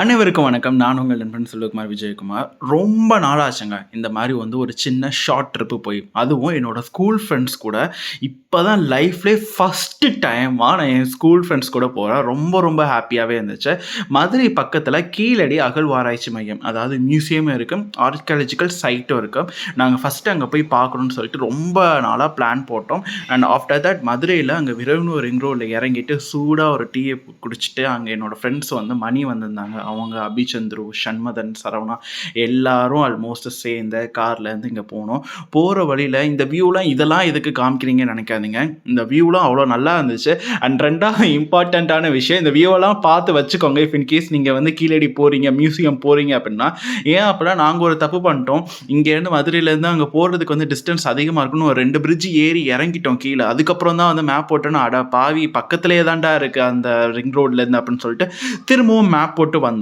அனைவருக்கும் வணக்கம். நான் உங்கள் நண்பன் செல்வகுமார் விஜயகுமார். ரொம்ப நாளாச்சுங்க. இந்த மாதிரி வந்து ஒரு சின்ன ஷார்ட் ட்ரிப்பு போய் அதுவும் என்னோடய ஸ்கூல் ஃப்ரெண்ட்ஸ் கூட. இப்போ தான் லைஃப்லேயே ஃபஸ்ட்டு டைமாக நான் என் ஸ்கூல் ஃப்ரெண்ட்ஸ் கூட போகிறேன் ரொம்ப ரொம்ப ஹாப்பியாகவே இருந்துச்சு. மதுரை பக்கத்தில் கீழடி அகழ்வாராய்ச்சி மையம் அதாவது மியூசியமும் இருக்குது ஆர்கியாலஜிக்கல் சைட்டும் இருக்குது நாங்கள் ஃபஸ்ட்டு அங்கே போய் பார்க்கணுன்னு சொல்லிட்டு ரொம்ப நாளாக பிளான் போட்டோம். அண்ட் ஆஃப்டர் தட் மதுரையில் அங்கே விரைவு ரிங் ரோடில் இறங்கிட்டு சூடாக ஒரு டீயை குடிச்சிட்டு அங்கே என்னோடய ஃப்ரெண்ட்ஸ் வந்து மணி வந்திருந்தாங்க. அவங்க அபிச்சந்துரு சண்மதன் சரவணா எல்லாரும் ஆல்மோஸ்ட் சேர்ந்த கார்லேருந்து இங்கே போனோம். போகிற வழியில் இந்த வியூலாம் இதெல்லாம் எதுக்கு காமிக்கிறீங்கன்னு நினைக்காதீங்க. இந்த வியூலாம் அவ்வளோ நல்லா இருந்துச்சு. அண்ட் ரெண்டாவது இம்பார்ட்டண்ட்டான விஷயம் இந்த வியூவெல்லாம் பார்த்து வச்சுக்கோங்க. இஃப் இன்கேஸ் நீங்கள் வந்து கீழடி போகிறீங்க மியூசியம் போகிறீங்க அப்படின்னா ஏன் அப்படின்னா நாங்கள் ஒரு தப்பு பண்ணிட்டோம். இங்கேருந்து மதுரையிலேருந்து அங்கே போகிறதுக்கு வந்து டிஸ்டன்ஸ் அதிகமாக இருக்குன்னு ஒரு ரெண்டு பிரிட்ஜ் ஏறி இறங்கிட்டோம் கீழே. அதுக்கப்புறம் தான் வந்து மேப் போட்டோன்னா அட பாவி பக்கத்துலேயே தான்டா இருக்குது அந்த ரிங் ரோட்லேருந்து அப்படின்னு சொல்லிட்டு திரும்பவும் மேப் போட்டு வந்தோம்.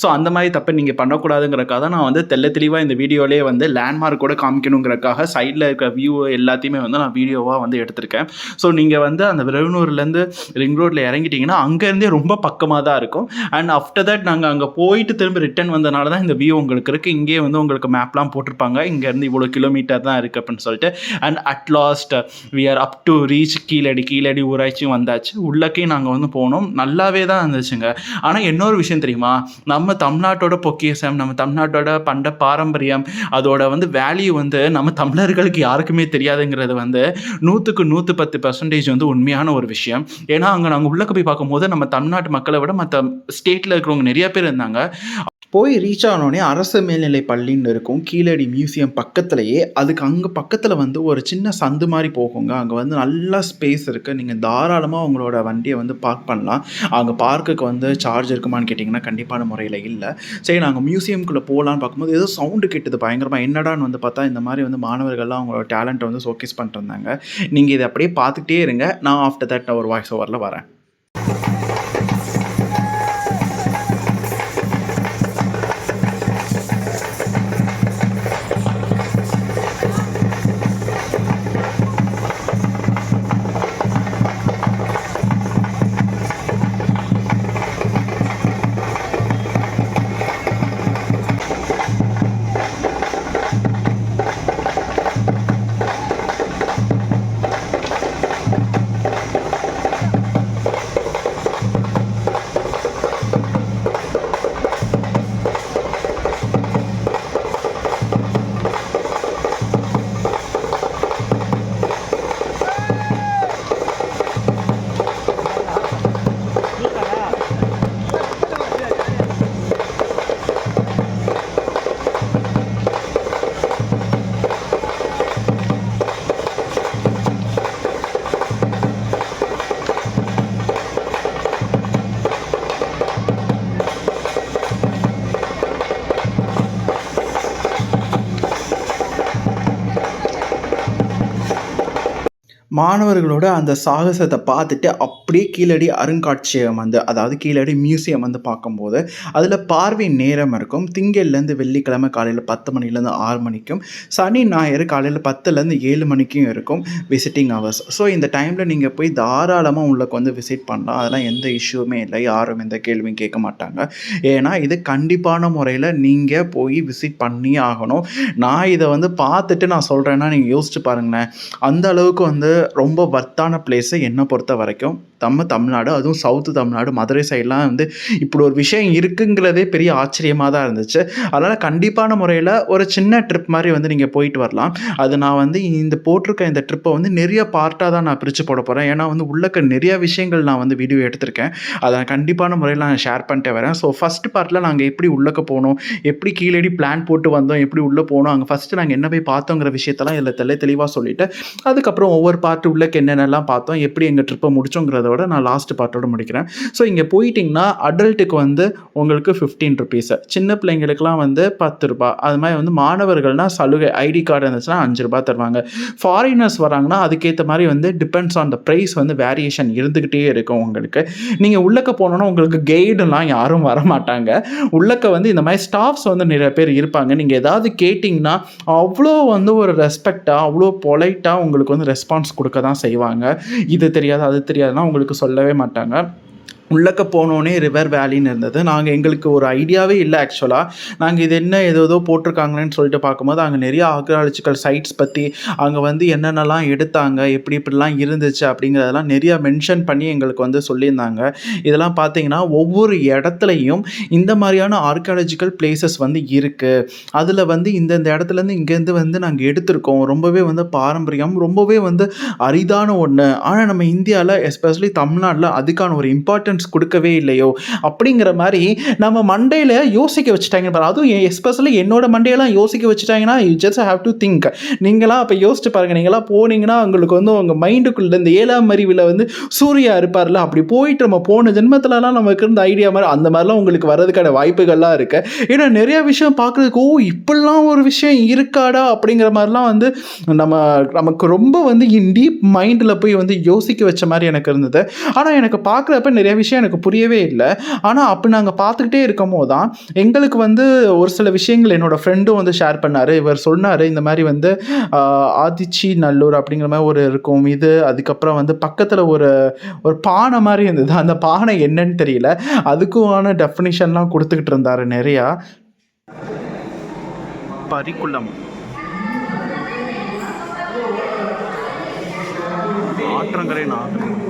ஸோ அந்த மாதிரி தப்பை நீங்கள் பண்ணக்கூடாதுங்கிறக்காக தான் நான் வந்து தெள்ள தெளிவாக இந்த வீடியோலேயே வந்து லேண்ட்மார்க் கூட காமிக்கணுங்கிறக்காக சைடில் இருக்க வியூ எல்லாத்தையுமே வந்து நான் வீடியோவாக வந்து எடுத்திருக்கேன். ஸோ நீங்கள் வந்து அந்த விரவனூர்லேருந்து ரிங் ரோட்டில் இறங்கிட்டீங்கன்னா அங்கேருந்தே ரொம்ப பக்கமாக தான் இருக்கும். அண்ட் ஆஃப்டர் தட் நாங்கள் அங்கே போயிட்டு திரும்ப ரிட்டர்ன் வந்தனால தான் இந்த வியூ உங்களுக்கு இருக்குது இங்கேயே வந்து உங்களுக்கு மேப்லாம் போட்டிருப்பாங்க. இங்கேருந்து இவ்வளோ கிலோமீட்டர் தான் இருக்குது அப்படின்னு சொல்லிட்டு. And at last we are up to reach Keeladi Keeladi ஊராட்சியும் வந்தாச்சு. உள்ளக்கே நாங்கள் வந்து போனோம். நல்லாவே தான் இருந்துச்சுங்க. ஆனால் இன்னொரு விஷயம் தெரியுமா? நம்ம தமிழ்நாட்டோட பொக்கியசம் நம்ம தமிழ்நாட்டோட பண்ட பாரம்பரியம் அதோட வந்து வேல்யூ வந்து நம்ம தமிழர்களுக்கு யாருக்குமே தெரியாதுங்கிறது வந்து நூற்றுக்கு நூற்று பத்து பர்சன்டேஜ் வந்து உண்மையான ஒரு விஷயம். ஏன்னா அங்கே நாங்கள் உள்ளக்க போய் பார்க்கும்போது நம்ம தமிழ்நாட்டு மக்களை விட மற்ற ஸ்டேட்டில் இருக்கிறவங்க நிறைய பேர் இருந்தாங்க. போய் ரீச் ஆனோடனே அரசு மேல்நிலை பள்ளின்னு இருக்கும். கீழடி மியூசியம் பக்கத்துலேயே. அதுக்கு அங்கே பக்கத்தில் வந்து ஒரு சின்ன சந்து மாதிரி போகுங்க. அங்கே வந்து நல்லா ஸ்பேஸ் இருக்குது நீங்கள் தாராளமாக உங்களோட வண்டியை வந்து பார்க் பண்ணலாம். அங்கே பார்க்குக்கு வந்து சார்ஜ் இருக்குமான்னு கேட்டிங்கன்னா கண்டிப்பான முறையில் இல்லை. சரி நாங்கள் மியூசியம்குள்ளே போகலான்னு பார்க்கும்போது ஏதோ சவுண்டு கேட்டது. பயங்கரமாக என்னடான்னு வந்து பார்த்தா இந்த மாதிரி வந்து மாணவர்கள்லாம் அவங்களோட டேலண்ட்டை வந்து ஷோகேஸ் பண்ணிட்டு இருந்தாங்க. நீங்கள் இதை அப்படியே பார்த்துக்கிட்டே இருங்க. நான் ஆஃப்டர் தட் ஒரு வாய்ஸ் ஓவரில் வரேன். மாணவர்களோட அந்த சாகசத்தை பார்த்துட்டு அப்படியே கீழடி அருங்காட்சியகம் வந்து அதாவது கீழடி மியூசியம் வந்து பார்க்கும்போது அதில் பார்வை நேரம் இருக்கும். திங்கள்லேருந்து வெள்ளிக்கிழமை காலையில் பத்து மணிலேருந்து ஆறு மணிக்கும் சனி ஞாயிறு காலையில் பத்துலேருந்து ஏழு மணிக்கும் இருக்கும் விசிட்டிங் ஹவர்ஸ் ஸோ இந்த டைமில் நீங்கள் போய் தாராளமாக உங்களுக்கு வந்து விசிட் பண்ணலாம். அதெல்லாம் எந்த இஷ்யூமே இல்லை. யாரும் எந்த கேள்வியும் கேட்க மாட்டாங்க. ஏன்னா இது கண்டிப்பான முறையில் நீங்கள் போய் விசிட் பண்ணி ஆகணும். நான் இதை வந்து பார்த்துட்டு நான் சொல்கிறேன்னா நீங்கள் யோசிச்சு பாருங்களேன். அந்த அளவுக்கு வந்து ரொம்ப வர்த்தான பிளேஸு என்னை பொறுத்த வரைக்கும் நம்ம தமிழ்நாடு அதுவும் சவுத்து தமிழ்நாடு மதுரை சைட்லாம் வந்து இப்படி ஒரு விஷயம் இருக்குங்கிறதே பெரிய ஆச்சரியமாக தான் இருந்துச்சு. அதனால் கண்டிப்பான முறையில் ஒரு சின்ன ட்ரிப் மாதிரி வந்து நீங்கள் போயிட்டு வரலாம். அது நான் வந்து இந்த போட்டிருக்க இந்த ட்ரிப்பை வந்து நிறைய பார்ட்டாக தான் நான் பிரித்து போட போகிறேன் ஏன்னா வந்து உள்ளக்க நிறைய விஷயங்கள் நான் வந்து வீடியோ எடுத்திருக்கேன். அதை கண்டிப்பான முறையில் நான் ஷேர் பண்ணிட்டே வரேன். ஸோ ஃபஸ்ட் பார்ட்டில் நாங்கள் எப்படி உள்ளக்க போனோம்? எப்படி கீழடி பிளான் போட்டு வந்தோம்? எப்படி உள்ளே போனோம்? அங்கே ஃபஸ்ட்டு நாங்கள் என்ன போய் பார்த்தோங்கிற விஷயத்தெல்லாம் இதில் தெளி தெளிவாக சொல்லிவிட்டு அதுக்கப்புறம் ஒவ்வொரு பார்ட்டு உள்ளக்க என்னென்னலாம் பார்த்தோம்? எப்படி எங்கள் ட்ரிப்பை முடிச்சோங்கிறத முடிச்சோங்கிறதோட நான் லாஸ்ட் பார்ட்டோட முடிக்கிறேன். ஸோ இங்கே போயிட்டிங்கன்னா அடல்ட்டுக்கு வந்து உங்களுக்கு ஃபிஃப்டீன் ருபீஸு சின்ன பிள்ளைங்களுக்குலாம் வந்து பத்து ரூபா. அது மாதிரி வந்து மாணவர்கள்னால் சலுகை ஐடி கார்டு இருந்துச்சுன்னா அஞ்சு ரூபா தருவாங்க. ஃபாரினர்ஸ் வராங்கன்னா அதுக்கேற்ற மாதிரி வந்து டிபெண்ட்ஸ் ஆன் த ப்ரைஸ் வந்து வேரியேஷன் இருந்துக்கிட்டே இருக்கும் உங்களுக்கு. நீங்கள் உள்ளக்க போனோன்னா உங்களுக்கு கைடுலாம் யாரும் வர மாட்டாங்க. உள்ளக்க வந்து இந்த மாதிரி ஸ்டாஃப்ஸ் வந்து நிறைய பேர் இருப்பாங்க. நீங்கள் ஏதாவது கேட்டிங்கன்னா அவ்வளோ வந்து ஒரு ரெஸ்பெக்டாக அவ்வளோ பொலைட்டாக உங்களுக்கு வந்து ரெஸ்பான்ஸ் கொடுக்க தான் செய்வாங்க. இது தெரியாது அது தெரியாதுன்னா உங்களுக்கு சொல்லவே மாட்டாங்க. உள்ளக்க போனோடனே ரிவர் வேலின்னு இருந்தது. நாங்கள் எங்களுக்கு ஒரு ஐடியாவே இல்லை ஆக்சுவலாக நாங்கள் இது என்ன ஏதோ ஏதோ போட்டிருக்காங்களேன்னு சொல்லிட்டு பார்க்கும்போது அங்கே நிறைய ஆர்கியாலஜிக்கல் சைட்ஸ் பற்றி அங்கே வந்து என்னென்னலாம் எடுத்தாங்க எப்படி இப்படிலாம் இருந்துச்சு அப்படிங்கிறதெல்லாம் நிறையா மென்ஷன் பண்ணி எங்களுக்கு வந்து சொல்லியிருந்தாங்க. இதெல்லாம் பார்த்தீங்கன்னா ஒவ்வொரு இடத்துலையும் இந்த மாதிரியான ஆர்கியாலஜிக்கல் பிளேசஸ் வந்து இருக்குது அதில் வந்து இந்த இந்த இடத்துலேருந்து இங்கேருந்து வந்து நாங்கள் எடுத்திருக்கோம். ரொம்பவே வந்து பாரம்பரியம் ரொம்பவே வந்து அரிதான ஒன்று ஆனால் நம்ம இந்தியாவில் எஸ்பெஷலி தமிழ்நாட்டில் அதுக்கான ஒரு இம்பார்ட்டன்ஸ் கொடுக்கவே இல்லையோ? அப்படிங்கிற மாதிரி நம்ம மண்டையில் யோசிக்க வச்சுட்டாங்க பாரு. அதுவும் எஸ்பெஷலி என்னோட மண்டையெல்லாம் யோசிக்க வச்சுட்டாங்கன்னா you just have to think நீங்களாம் அப்போ யோசிச்சு பாருங்க. நீங்களாம் போனீங்கன்னா உங்களுக்கு வந்து உங்கள் மைண்டுக்குள்ளே இந்த ஏழாம் அறிவில் வந்து சூர்யா இருப்பார்ல. அப்படி போயிட்டு நம்ம போன ஜென்மத்துலலாம் நமக்கு இருந்த ஐடியா மாதிரி அந்த மாதிரிலாம் உங்களுக்கு வர்றதுக்கான வாய்ப்புகள்லாம் இருக்கு. ஏன்னா நிறைய விஷயம் பார்க்குறதுக்கு ஓ இப்படிலாம் ஒரு விஷயம் இருக்காடா? அப்படிங்கிற மாதிரிலாம் வந்து நம்ம நமக்கு ரொம்ப வந்து இன் டீப் மைண்டில் போய் வந்து யோசிக்க வச்ச மாதிரி எனக்கு இருந்தது. ஆனால் எனக்கு பார்க்குறப்ப நிறைய விஷயம் எனக்கு புரியவே இல்லை. ஆனால் அப்போ நாங்கள் பார்த்துக்கிட்டே இருக்கும் போது தான் எங்களுக்கு வந்து ஒரு சில விஷயங்கள் என்னோடய ஃப்ரெண்டும் வந்து ஷேர் பண்ணார். இவர் சொன்னார் இந்த மாதிரி வந்து ஆதிச்சி நல்லூர் அப்படிங்கிற மாதிரி ஒரு இருக்கும். இது அதுக்கப்புறம் வந்து பக்கத்தில் ஒரு ஒரு பானை மாதிரி இருந்தது. அந்த பானை என்னன்னு தெரியல. அதுக்குமான டெஃபினிஷன்லாம் கொடுத்துக்கிட்டு இருந்தார் நிறையா. பரிக்குளம் ஆற்றங்கரை நாகரிகம்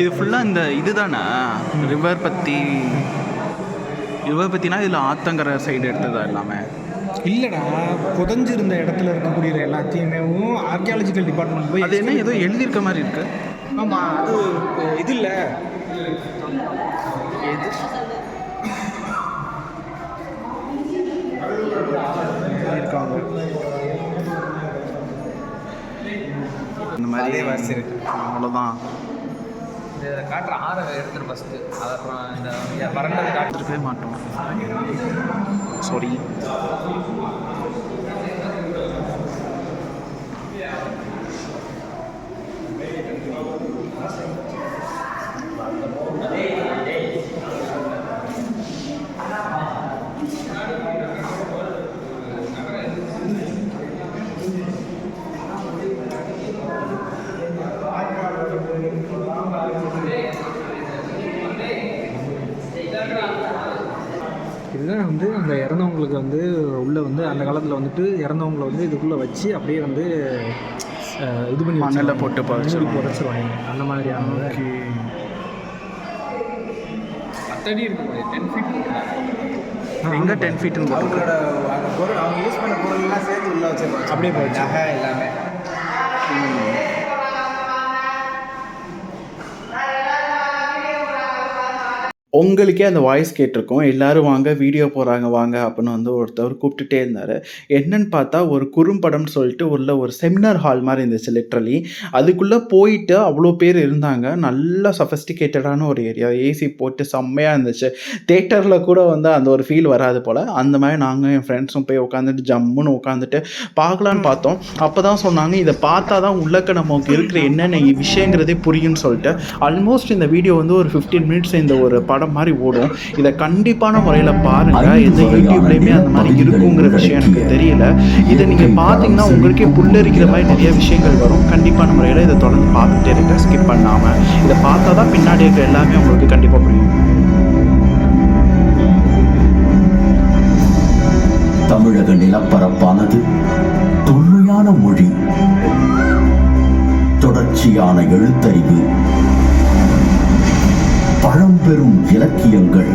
இது ஃபுல்லாக இந்த இதுதானே? ரிவர் பற்றி ரிவர் பற்றினா இதில் ஆத்தங்கரை சைடு எடுத்ததா எல்லாமே? இல்லைடா புதஞ்சிருந்த இடத்துல இருக்கக்கூடிய எல்லாத்தையுமே. ஆர்கியாலஜிக்கல் டிபார்ட்மெண்ட் போய் அது என்ன ஏதோ எழுதியிருக்க மாதிரி இருக்கு. ஆமாம் அது இது இல்லை. மாதிரி வாசி இருக்கு. அவ்வளோதான் இதை காட்டுற ஆறை எடுத்துரு ஃபஸ்ட்டு அதை அப்புறம் இந்த வறண்டதை காட்டு எடுத்துருக்கவே மாட்டோம். சாரி இதுதான் வந்து அந்த இறந்தவங்களுக்கு வந்து உள்ளே வந்து அந்த காலத்தில் வந்துட்டு இறந்தவங்களை வந்து இதுக்குள்ளே வச்சு அப்படியே வந்து இது பண்ணி மண்ணுல. போட்டு புதைச்சிருவாங்க. அந்த மாதிரியான பத்தடி இருக்கும் டென் ஃபீட் எங்கே டென் ஃபீட்டுன்னு போட்டு அவங்களோட அவங்க யூஸ் பண்ண பொருள்லாம் சேர்த்து உள்ள வச்சிருப்பாங்க. அப்படியே. நகை எல்லாமே. உங்களுக்கே அந்த வாய்ஸ் கேட்டிருக்கோம். எல்லாரும் வாங்க வீடியோ போகிறாங்க வாங்க அப்படின்னு வந்து ஒருத்தவர் கூப்பிட்டுட்டே இருந்தார். என்னன்னு பார்த்தா ஒரு குறும்படம்னு சொல்லிட்டு உள்ள ஒரு செமினார் ஹால் மாதிரி இருந்துச்சு லிட்ரலி அதுக்குள்ளே போயிட்டு அவ்வளோ பேர் இருந்தாங்க. நல்ல சஃபஸ்டிகேட்டடான ஒரு ஏரியா ஏசி போட்டு செம்மையாக இருந்துச்சு. தேட்டரில் கூட வந்து அந்த ஒரு ஃபீல் வராது போல். அந்த மாதிரி நாங்கள் என் ஃப்ரெண்ட்ஸும் போய் உட்காந்துட்டு ஜம்முன்னு உட்காந்துட்டு பார்க்கலான்னு பார்த்தோம். அப்போ தான் சொன்னாங்க இதை பார்த்தா தான் உள்ளக்க நமக்கு இருக்கிற என்னென்ன விஷயங்கிறதே புரியும்னு சொல்லிட்டு. ஆல்மோஸ்ட் இந்த வீடியோ வந்து ஒரு ஃபிஃப்டீன் மினிட்ஸ் இந்த ஒரு படம் மாதிரி ஓடும். இதை கண்டிப்பான முறையில் பாருங்க. எந்த யூடியூப்லேயுமே அந்த மாதிரி இருக்குங்கிற விஷயம் எனக்கு தெரியல. இதை நீங்கள் பார்த்தீங்கன்னா உங்களுக்கே புல்லரிக்கிற மாதிரி நிறைய விஷயங்கள் வரும். கண்டிப்பான முறையில் இதை தொடர்ந்து பார்த்துட்டே இருங்க. ஸ்கிப் பண்ணாமல் இதை பார்த்தா தான் பின்னாடி இருக்கிற எல்லாமே உங்களுக்கு கண்டிப்பாக புரியும். தமிழக நிலப்பரப்பானது தொன்மையான மொழி. தொடர்ச்சியான எழுத்தறிவு. பழம்பெரும் இலக்கியங்கள்.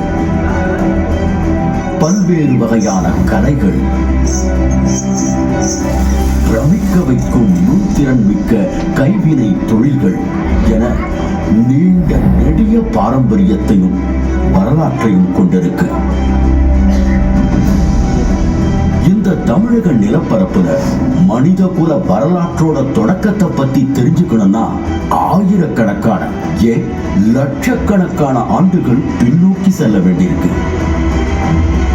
பல்வேறு வகையான கலைகள். பிரமிக்க வைக்கும் நூத்திறன் மிக்க கைவினை தொழில்கள் என நீண்ட நெடிய பாரம்பரியத்தையும் வரலாற்றையும் கொண்டிருக்கு. இந்த தமிழக நிலப்பரப்புல மனித குல வரலாற்றோட தொடக்கத்தை பத்தி தெரிஞ்சுக்கணும்னா ஆயிரக்கணக்கான ஏன் லட்சக்கணக்கான ஆண்டுகள் பின்னோக்கி செல்ல வேண்டியிருக்கு.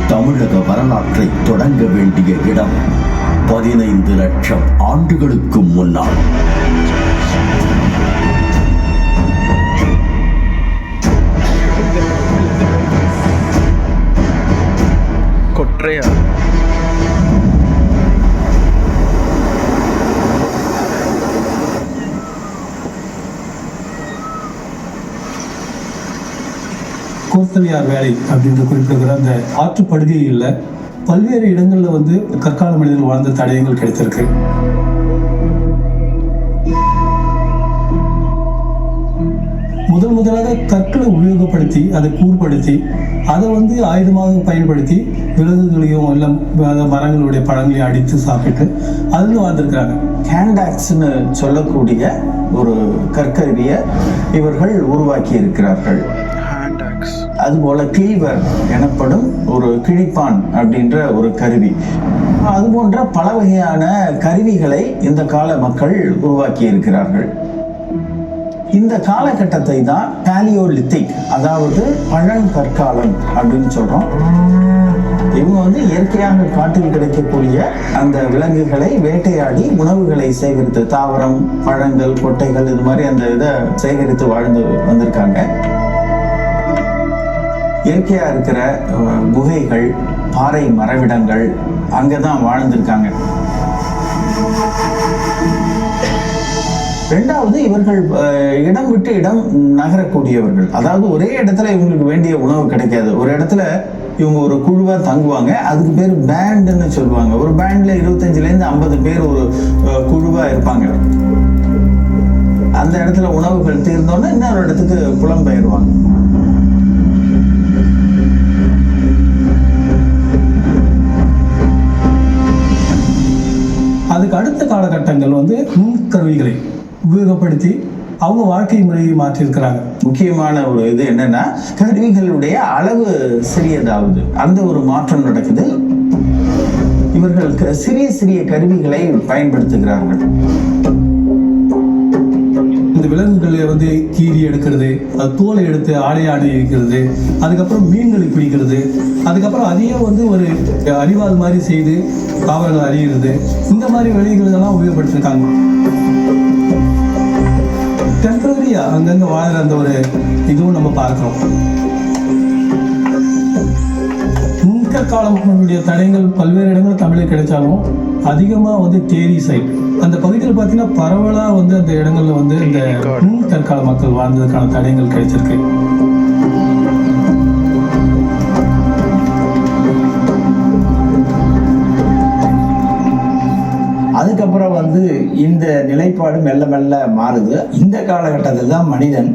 தமிழக வரலாற்றை தொடங்க வேண்டிய இடம் பதினைந்து லட்சம் ஆண்டுகளுக்கு முன்னால். கொற்றையா கோத்தலியார் வேலை அப்படின்னு குறிப்பிடுகிற அந்த ஆற்றுப்படுகையில் பல்வேறு இடங்களில் வந்து கற்கால மனிதர்கள் வாழ்ந்த தடயங்கள் கிடைத்திருக்கு. முதல் முதலாக கற்களை உபயோகப்படுத்தி அதை கூர்படுத்தி அதை வந்து ஆயுதமாக பயன்படுத்தி விலங்குகளையும் எல்லாம் மரங்களுடைய பழங்களையும் அடித்து சாப்பிட்டு அதில் வாழ்ந்திருக்கிறாங்க. ஹேண்டாக்ஸ்னு சொல்லக்கூடிய ஒரு கற்கருவியை இவர்கள் உருவாக்கி இருக்கிறார்கள் அதுபோல கிளீவர் எனப்படும் ஒரு கிழிப்பான் அப்படின்ற ஒரு கருவி. அது போன்ற பல வகையான கருவிகளை இந்த கால மக்கள் உருவாக்கி இருக்கிறார்கள் இந்த காலகட்டத்தை தான் பேலியோலித்திக் அதாவது பழங்கற்காலம் அப்படின்னு சொல்றோம். இவங்க வந்து இயற்கையாக காட்டில் கிடைக்கக்கூடிய அந்த விலங்குகளை வேட்டையாடி உணவுகளை சேகரித்து தாவரம் பழங்கள் கொட்டைகள் இது மாதிரி அந்த இதை சேகரித்து வாழ்ந்து வந்திருக்காங்க. இயற்கையாக இருக்கிற குகைகள் பாறை மரவிடங்கள் அங்கே தான் வாழ்ந்திருக்காங்க. ரெண்டாவது இவர்கள் இடம் விட்டு இடம் நகரக்கூடியவர்கள். அதாவது ஒரே இடத்துல இவங்களுக்கு வேண்டிய உணவு கிடைக்காது. ஒரு இடத்துல இவங்க ஒரு குழுவாக தங்குவாங்க. அதுக்கு பேர் பேண்டுன்னு சொல்லுவாங்க. ஒரு பேண்டில் இருபத்தஞ்சிலேருந்து ஐம்பது பேர் ஒரு குழுவாக இருப்பாங்க. அந்த இடத்துல உணவுகள் தீர்ந்தோன்னே இன்னொரு இடத்துக்கு புலம்பெயர்வாங்க. அடுத்த காலகட்டங்கள் வந்து நுண்கருவிகளை உபயோகப்படுத்தி அவங்க வாழ்க்கை முறையை மாற்றியிருக்கிறாங்க. முக்கியமான ஒரு இது என்னன்னா கருவிகளுடைய அளவு சிறியதாவது. அந்த ஒரு மாற்றம் நடக்குது. இவர்கள் சிறிய சிறிய கருவிகளை பயன்படுத்துகிறார்கள். இந்த விலங்குகளை வந்து கீறி எடுக்கிறது தோலை எடுத்து ஆடை இருக்கிறது அதுக்கப்புறம் மீன்களை பிடிக்கிறது அதுக்கப்புறம் அதையே வந்து ஒரு அறிவாள் மாதிரி செய்து காவல்கள் அறிகிறது. இந்த மாதிரி வேலைகளெல்லாம் உபயோகப்படுத்திருக்காங்க. டெம்பரரியா அங்கங்க வாழ்கிற அந்த ஒரு இதுவும் நம்ம பார்க்கிறோம். முன்கற்காலங்களுடைய தடயங்கள் பல்வேறு இடங்கள் தமிழில் கிடைச்சாலும் அதிகமாக வந்து தேரி சைட் அந்த பகுதியில் பார்த்தீங்கன்னா பரவலாக வந்து அந்த இடங்கள்ல வந்து இந்த தற்கால மக்கள் வாழ்ந்ததுக்கான தடயங்கள் கிடைச்சிருக்கு. அதுக்கப்புறம் வந்து இந்த நிலைப்பாடு மெல்ல மெல்ல மாறுது. இந்த காலகட்டத்தில் தான் மனிதன்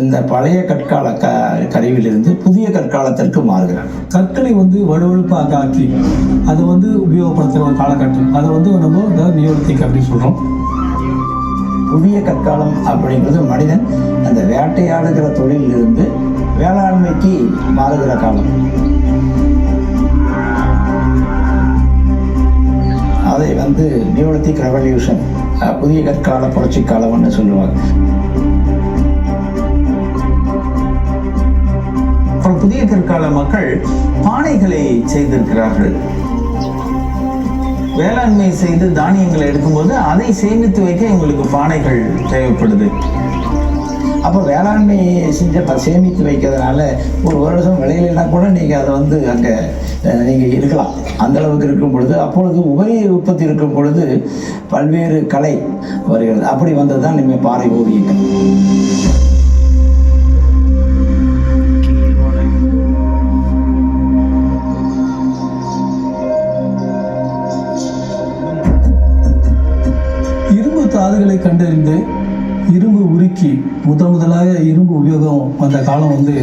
இந்த பழைய கற்கால க கருவியிலிருந்து புதிய கற்காலத்திற்கு மாறுகிறார். கற்களை வந்து வலுவழுப்பாக ஆக்கி அதை வந்து உபயோகப்படுத்துகிற ஒரு காலகட்டம். அதை வந்து நம்ம நியோலித்திக் அப்படின்னு சொல்கிறோம் புதிய கற்காலம் அப்படிங்கிறது மனிதன் அந்த வேட்டையாடுகிற தொழிலிருந்து வேளாண்மைக்கு மாறுகிற காலம். அதை வந்து நியோலித்திக் ரெவல்யூஷன் புதிய கற்கால புரட்சி காலம்னு சொல்லுவாங்க. அப்புறம் புதிய கற்கால மக்கள் பானைகளை செய்திருக்கிறார்கள். வேளாண்மை செய்து தானியங்களை எடுக்கும்போது அதை சேமித்து வைக்க எங்களுக்கு பானைகள் தேவைப்படுது. அப்போ வேளாண்மை செஞ்ச சேமித்து வைக்கிறதுனால ஒரு வருஷம் விளையலைன்னா கூட நீங்கள் அதை வந்து அங்கே நீங்கள் இருக்கலாம் அந்த அளவுக்கு இருக்கும் பொழுது அப்பொழுது உபரி உற்பத்தி இருக்கும் பொழுது பல்வேறு கலை வருகிறது அப்படி வந்தது தான் நீங்கள் பாறை ஓவியங்கள். கண்டறிந்து இரும்பு உருக்கி முத முதலாக இரும்பு உபயோகம் வந்த காலம் வந்து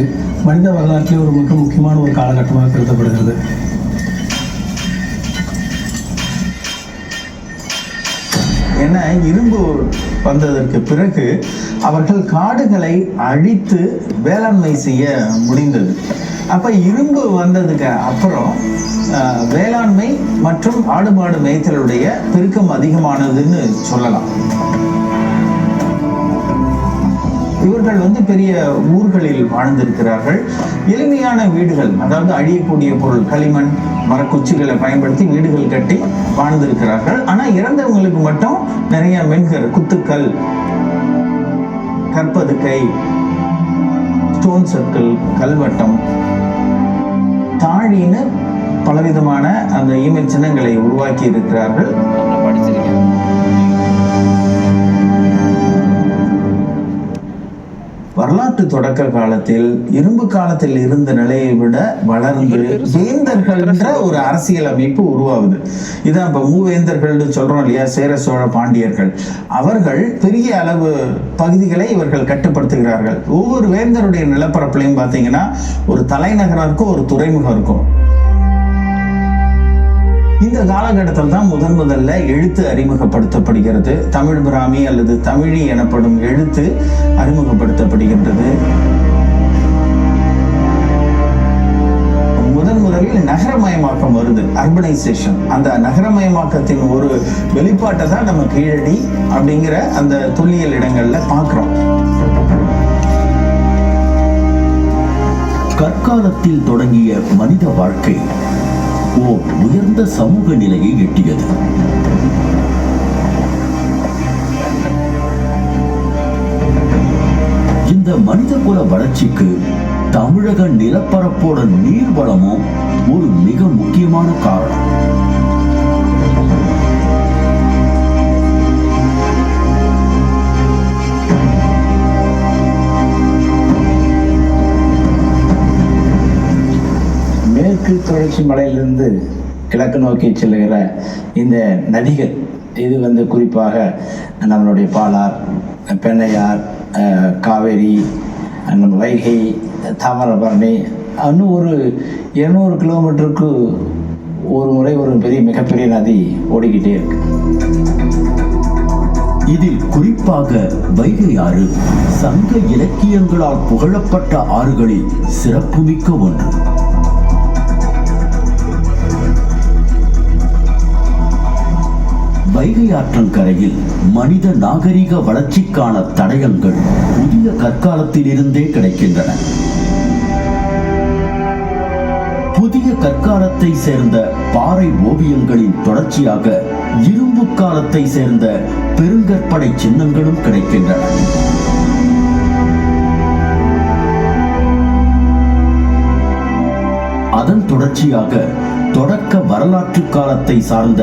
மனித வரலாற்றிலே ஒரு மிக முக்கியமான ஒரு காலகட்டமாக கருதப்படுகிறது. என இரும்பு வந்ததற்கு பிறகு அவர்கள் காடுகளை அழித்து வேளாண்மை செய்ய முடிந்தது. அப்போ இரும்பு வந்ததுக்கு அப்புறம் வேளாண்மை மற்றும் ஆடு மாடு மேய்த்தலுடைய பெருக்கம் அதிகமானதுன்னு சொல்லலாம். இவர்கள் வந்து பெரிய ஊர்களில் வாழ்ந்திருக்கிறார்கள். எளிமையான வீடுகள் அதாவது அழியக்கூடிய பொருள் களிமண் மரக்குச்சிகளை பயன்படுத்தி வீடுகள் கட்டி வாழ்ந்திருக்கிறார்கள். ஆனால் இறந்தவங்களுக்கு மட்டும் நிறைய மென்கர் குத்துக்கள் கற்பதுக்கை ஸ்டோன் சர்க்கிள் கல்வட்டம் தாழின்னு பலவிதமான அந்த ஈமெயில் சின்னங்களை உருவாக்கி இருக்கிறார்கள் வரலாற்று தொடக்க காலத்தில் இரும்பு காலத்தில் இருந்த நிலையை விட வளர்ந்து வேந்தர்கள்ன்ற ஒரு அரசியல் அமைப்பு உருவாகுது. இதான் இப்ப மூவேந்தர்கள்னு சொல்றோம் இல்லையா சேர சோழ பாண்டியர்கள். அவர்கள் பெரிய அளவு பகுதிகளை இவர்கள் கட்டுப்படுத்துகிறார்கள். ஒவ்வொரு வேந்தருடைய நிலப்பரப்புலையும் பார்த்தீங்கன்னா ஒரு தலைநகரம் இருக்கும் ஒரு துறைமுகம் இருக்கும். இந்த காலகட்டத்தில் தான் முதன் முதல்ல எழுத்து அறிமுகப்படுத்தப்படுகிறது. தமிழ் பிராமி அல்லது தமிழி எனப்படும் எழுத்து அறிமுகப்படுத்தப்படுகின்றது. முதன் முதலில் நகரமயமாக்கம் வருது அர்பனைசேஷன் அந்த நகரமயமாக்கத்தின் ஒரு வெளிப்பாட்டை தான் நம்ம கீழடி அப்படிங்கிற அந்த தொல்லியல் இடங்கள்ல பார்க்குறோம். கற்காலத்தில் தொடங்கிய மனித வாழ்க்கை ஓர் உயர்ந்த சமூக நிலையை எட்டியது. இந்த மனிதகுல வளர்ச்சிக்கு தமிழக நிலப்பரப்போட நீர்வளமும் ஒரு மிக முக்கியமான காரணம். மேற்கு தொடர்ச்சி மலையிலிருந்து கிழக்கு நோக்கி செல்லுகிற இந்த நதிகள் இது வந்து குறிப்பாக நம்மளுடைய பாலார் பெண்ணையார் காவேரி நம்ம வைகை தாமிரபரணி இன்னும் ஒரு இருநூறு கிலோமீட்டருக்கு ஒரு முறை ஒரு பெரிய மிகப்பெரிய நதி ஓடிக்கிட்டே இருக்கு. இதில் குறிப்பாக வைகை ஆறு சங்க இலக்கியங்களால் புகழப்பட்ட ஆறுகளில் சிறப்புமிக்க ஒன்று. வைகை ஆற்றங்கரையில் மனித நாகரிக வளர்ச்சிக்கான தடயங்கள் புதிய கற்காலத்திலிருந்தே கிடைக்கின்றன. புதிய கற்காலத்தை சேர்ந்த பாறை ஓவியங்களின் தொடர்ச்சியாக இரும்பு காலத்தை சேர்ந்த பெருங்கற்படை சின்னங்களும் கிடைக்கின்றன. அதன் தொடர்ச்சியாக தொடக்க வரலாற்று காலத்தை சார்ந்த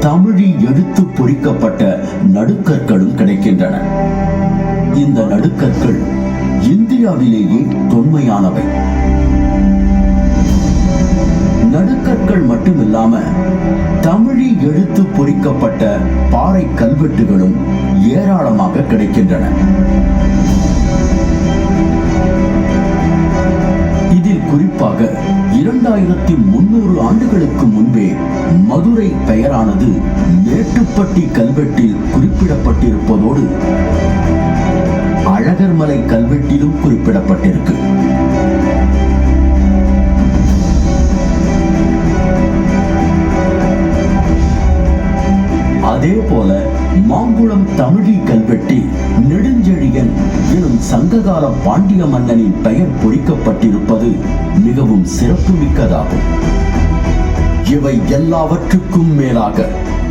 தமிழில் எடுத்து பொறிக்கப்பட்ட நடுக்கற்களும் கிடைக்கின்றன. இந்த நடுக்கற்கள் இந்தியாவிலேயே தொன்மையானவை. நடுக்கற்கள் மட்டுமில்லாம தமிழில் எடுத்து பொறிக்கப்பட்ட பாறை கல்வெட்டுகளும் ஏராளமாக கிடைக்கின்றன. இதில் குறிப்பாக இரண்டாயிரத்தி முன்னூறு ஆண்டுகளுக்கு முன்பே மதுரை பெயரானது மேட்டுப்பட்டி கல்வெட்டில் குறிப்பிடப்பட்டிருப்பதோடு அழகர்மலை கல்வெட்டிலும் குறிப்பிடப்பட்டிருக்கு. அதே போல மாங்குளம் தமிழி கல்வெட்டில் நெடுஞ்செழியன் சங்ககால பாண்டிய மன்னனின் பெயர் பொறிக்கப்பட்டிருப்பது மிகவும் சிறப்புமிக்கதாகும். இவை எல்லாவற்றுக்கும் மேலாக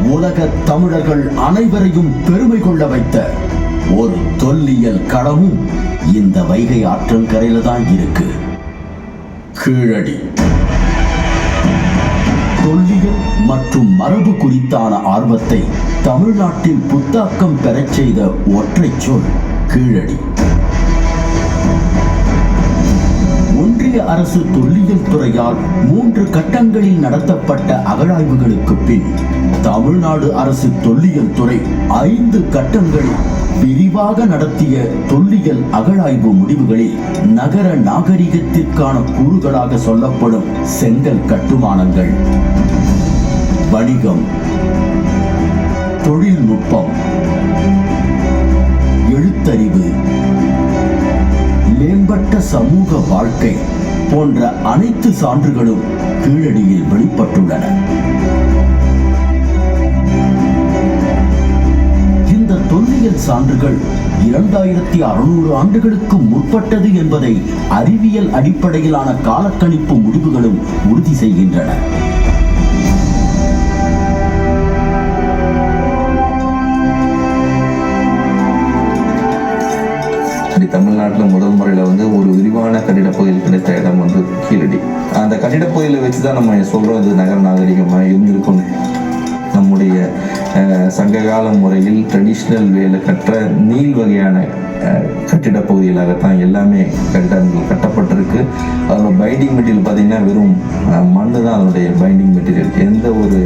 உலக தமிழர்கள் அனைவரையும் பெருமை கொள்ள வைத்த ஒரு தொல்லியல் களமும் இந்த வைகை ஆற்றங்கரையில தான் இருக்கு. கீழடி. தொல்லியல் மற்றும் மரபு குறித்தான ஆர்வத்தை தமிழ்நாட்டில் புத்தாக்கம் பெறச் செய்த ஒற்றை சொல் கீழடி. ஒன்றிய அரசு தொல்லியல் துறையால் மூன்று கட்டங்களில் நடத்தப்பட்ட அகழாய்வுகளுக்கு பின் தமிழ்நாடு அரசு தொல்லியல் துறை ஐந்து கட்டங்களில் விரிவாக நடத்திய தொல்லியல் அகழாய்வு முடிவுகளில் நகர நாகரிகத்திற்கான கூறுகளாக சொல்லப்படும் செங்கல் கட்டுமானங்கள். வணிகம். தொழில்நுட்பம். எழுத்தறிவு. மேம்பட்ட சமூக வாழ்க்கை. போன்ற அனைத்து சான்றுகளும் கீழடியில் வெளிப்பட்டுள்ளன. இந்த தொல்லியல் சான்றுகள் இரண்டாயிரத்தி அறுநூறு ஆண்டுகளுக்கு முற்பட்டது என்பதை அறிவியல் அடிப்படையிலான காலக்கணிப்பு முடிவுகளும் உறுதி செய்கின்றன. தமிழ்நாட்டில் முதல் கட்டிட பகுதியில் கிடைத்த இடம் வந்து கீழடி. அந்த கட்டிட பகுதியில் வச்சு தான் நம்ம சொல்கிறோம் இது நகர நாகரிகமாக இருந்திருக்கும் நம்முடைய சங்ககால முறையில் ட்ரெடிஷ்னல் வேலை கற்ற நீள் வகையான கட்டிட பகுதிகளாகத்தான் எல்லாமே கட்டிடங்கள் கட்டப்பட்டிருக்கு. அதோட பைண்டிங் மெட்டீரியல் பார்த்திங்கன்னா வெறும் மண்ணு தான் அதனுடைய பைண்டிங் மெட்டீரியல் எந்த ஒரு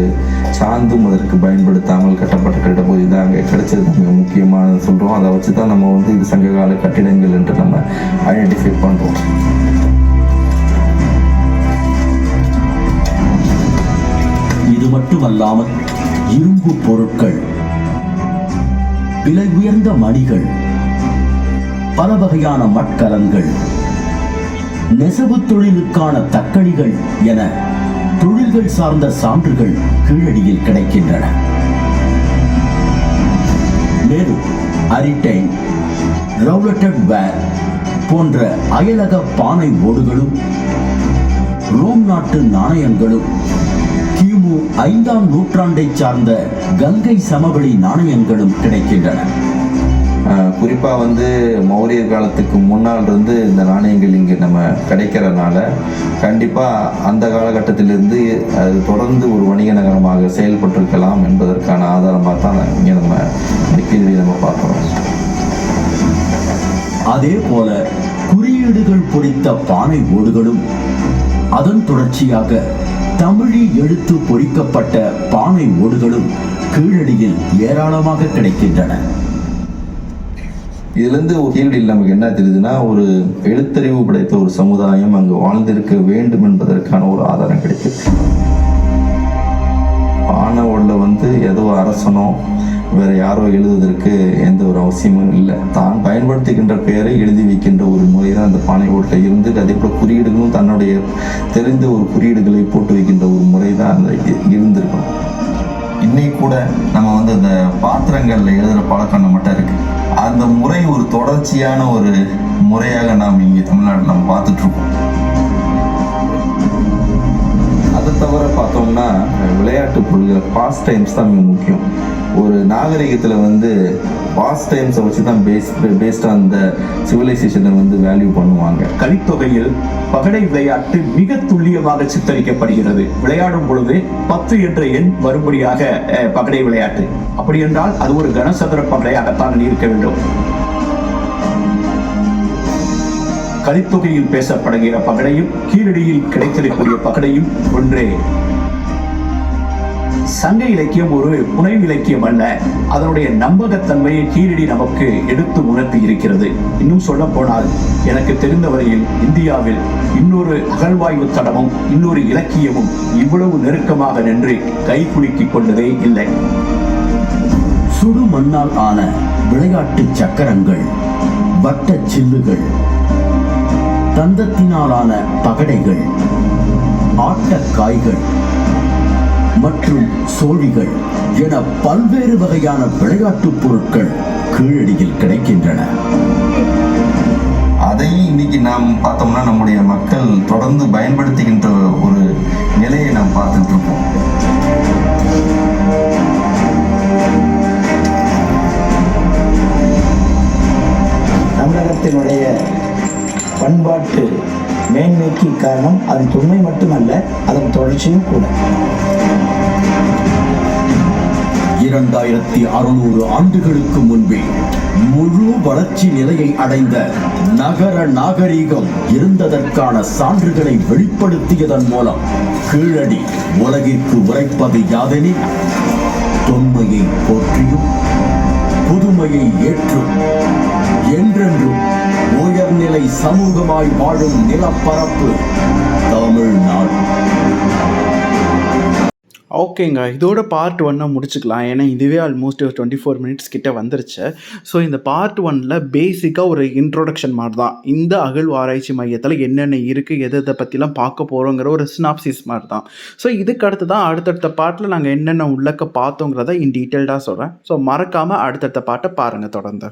சாந்தும் அதற்கு பயன்படுத்தாமல் கட்டப்பட்ட கட்டிட பகுதி தான் அங்கே கிடைச்சது. மிக முக்கியமானது சொல்கிறோம் அதை வச்சு தான் நம்ம வந்து இது சங்ககால கட்டிடங்கள் என்று நம்ம ஐடென்டிஃபை பண்ணுறோம் இது மட்டுமல்லாமல் இரும்பு பொருட்கள் விலை உயர்ந்த மணிகள் பல வகையான மட்கலன்கள் நெசவு தொழிலுக்கான தக்கடிகள் என தொழில்கள் சார்ந்த சான்றுகள் கீழடியில் கிடைக்கின்றன. மேலும் அரிட்டைன் ரவுலட்டட் வேர் போன்ற அயலக பானை ஓடுகளும் ரோம் நாட்டு நாணயங்களும் கிமு ஐந்தாம் நூற்றாண்டை சார்ந்த கங்கை சமவெளி நாணயங்களும் கிடைக்கின்றன. குறிப்பாக வந்து மௌரியர் காலத்துக்கு முன்னால் இருந்து இந்த நாணயங்கள் இங்கே நம்ம கிடைக்கிறனால கண்டிப்பாக அந்த காலகட்டத்திலிருந்து அது தொடர்ந்து ஒரு வணிக நகரமாக செயல்பட்டிருக்கலாம் என்பதற்கான ஆதாரமாக தான் இங்கே நம்ம இந்த நம்ம பார்க்குறோம். அதே போல குறியீடுகள் பொறித்த பானை ஓடுகளும் அதன் தொடர்ச்சியாக தமிழி எழுத்து பொறிக்கப்பட்ட பானை ஓடுகளும் கீழடியில் ஏராளமாக கிடைக்கின்றன. இதுலேருந்து ஒரு ஃபீல்டில் நமக்கு என்ன தெரியுதுன்னா ஒரு எழுத்தறிவு படைத்த ஒரு சமுதாயம் அங்கு வாழ்ந்திருக்க வேண்டும் என்பதற்கான ஒரு ஆதாரம் கிடைக்குது. பானவோட வந்து ஏதோ அரசனோ வேற யாரோ எழுதுவதற்கு எந்த ஒரு அவசியமும் இல்லை. தான் பயன்படுத்துகின்ற பெயரை எழுதி வைக்கின்ற ஒரு முறை தான் அந்த பானை ஓட்டில் இருந்து அதே போல் குறியீடுகளும் தன்னுடைய தெரிந்த ஒரு குறியீடுகளை போட்டு வைக்கின்ற ஒரு முறை தான் அந்த இ- இருந்திருக்கும் இன்னைக்கு கூட நம்ம வந்து அந்த பாத்திரங்களில் எழுதுகிற பழக்கம் நம்மகிட்ட இருக்குது அந்த முறை ஒரு தொடர்ச்சியான ஒரு முறையாக நாம் இங்கே தமிழ்நாட்டில் நம்ம பார்த்துட்ருக்கோம். அது அதை தவிர பார்த்தோம்னா விளையாட்டு பொருள்கள் பாஸ்ட் டைம்ஸ் தான் மிக முக்கியம். ஒரு நாகரிகத்தில் வந்து பாஸ்ட் டைம்ஸை வச்சு தான் பேஸ் பேஸ்ட் ஆன் த சிவிலைசேஷனை வந்து வேல்யூ பண்ணுவாங்க. கலித்தொகையில் பகடை விளையாட்டு மிக துல்லியமாக சித்தரிக்கப்படுகிறது. விளையாடும் பொழுது பத்து என்ற எண் வரும்படியாக அஹ், பகடை விளையாட்டு. அப்படி என்றால் அது ஒரு கனசதுர பகடையாகத்தான் இருக்க வேண்டும். கலித்தொகையில் பேசப்படுகிற பகடையும் கீழடியில் கிடைத்திருக்கூடிய பகடையும் ஒன்றே. சங்க இலக்கியம் ஒரு புனைவு இலக்கியம் அல்ல. அதனுடைய நம்பகத்தன்மையை கீழடி நமக்கு எடுத்து உணர்த்தி இருக்கிறது. இன்னும் சொல்ல போனால் எனக்கு தெரிந்த வரையில் இந்தியாவில் இன்னொரு அகழ்வாய்வு தடமும் இன்னொரு இலக்கியமும் இவ்வளவு நெருக்கமாக நின்று கை குலுக்கிக் கொண்டதே இல்லை. சுடு மண்ணால் ஆன விளையாட்டு சக்கரங்கள் வட்ட சில்லுகள் தந்தத்தினாலான பகடைகள் ஆட்டக்காய்கள் மற்றும் சோழிகள் என பல்வேறு வகையான விளையாட்டுப் பொருட்கள் கீழடியில் கிடைக்கின்றன. அதையும் இன்னைக்கு நாம் பார்த்தோம்னா நம்முடைய மக்கள் தொடர்ந்து பயன்படுத்துகின்ற ஒரு நிலையை நாம் பார்த்துட்டு இருக்கோம். தமிழகத்தினுடைய பண்பாட்டு மேன்மைக்கு காரணம் அதன் தொன்மை மட்டுமல்ல அதன் தொடர்ச்சியும் கூட. இரண்டாயிரத்தி அறுநூறு ஆண்டுகளுக்கு முன்பே முழு வளர்ச்சி நிலையை அடைந்த நகர நாகரீகம் இருந்ததற்கான சான்றுகளை வெளிப்படுத்தியதன் மூலம் கீழடி உலகிற்கு உரைப்பது யாதெனில் தொன்மையை போற்றியும் புதுமையை ஏற்றும் என்றென்றும் உயர்நிலை சமூகமாய் வாழும் நிலப்பரப்பு தமிழ்நாடு. ஓகேங்க. இதோட பார்ட் ஒன்னை முடிச்சுக்கலாம். ஏன்னா இதுவே ஆல்மோஸ்ட் டுவெண்ட்டி ஃபோர் மினிட்ஸ் கிட்ட வந்துருச்சு. ஸோ இந்த பார்ட் ஒன்னில் பேசிக்காக ஒரு இன்ட்ரோடக்ஷன் மாதிரி தான் இந்த அகழ்வாராய்ச்சி மையத்தில் என்னென்ன இருக்குது எதை எதை பற்றிலாம் பார்க்க போகிறோங்கிற ஒரு ஸ்னாப்சிஸ் மாதிரி தான் ஸோ இதுக்கு அடுத்து தான் அடுத்தடுத்த பாட்டில் நாங்கள் என்னென்ன உள்ளக்க பார்த்தோங்கிறத இன் டீட்டெயில்டாக சொல்கிறேன் ஸோ மறக்காமல் அடுத்தடுத்த பாட்டை பாருங்கள் தொடர்ந்து.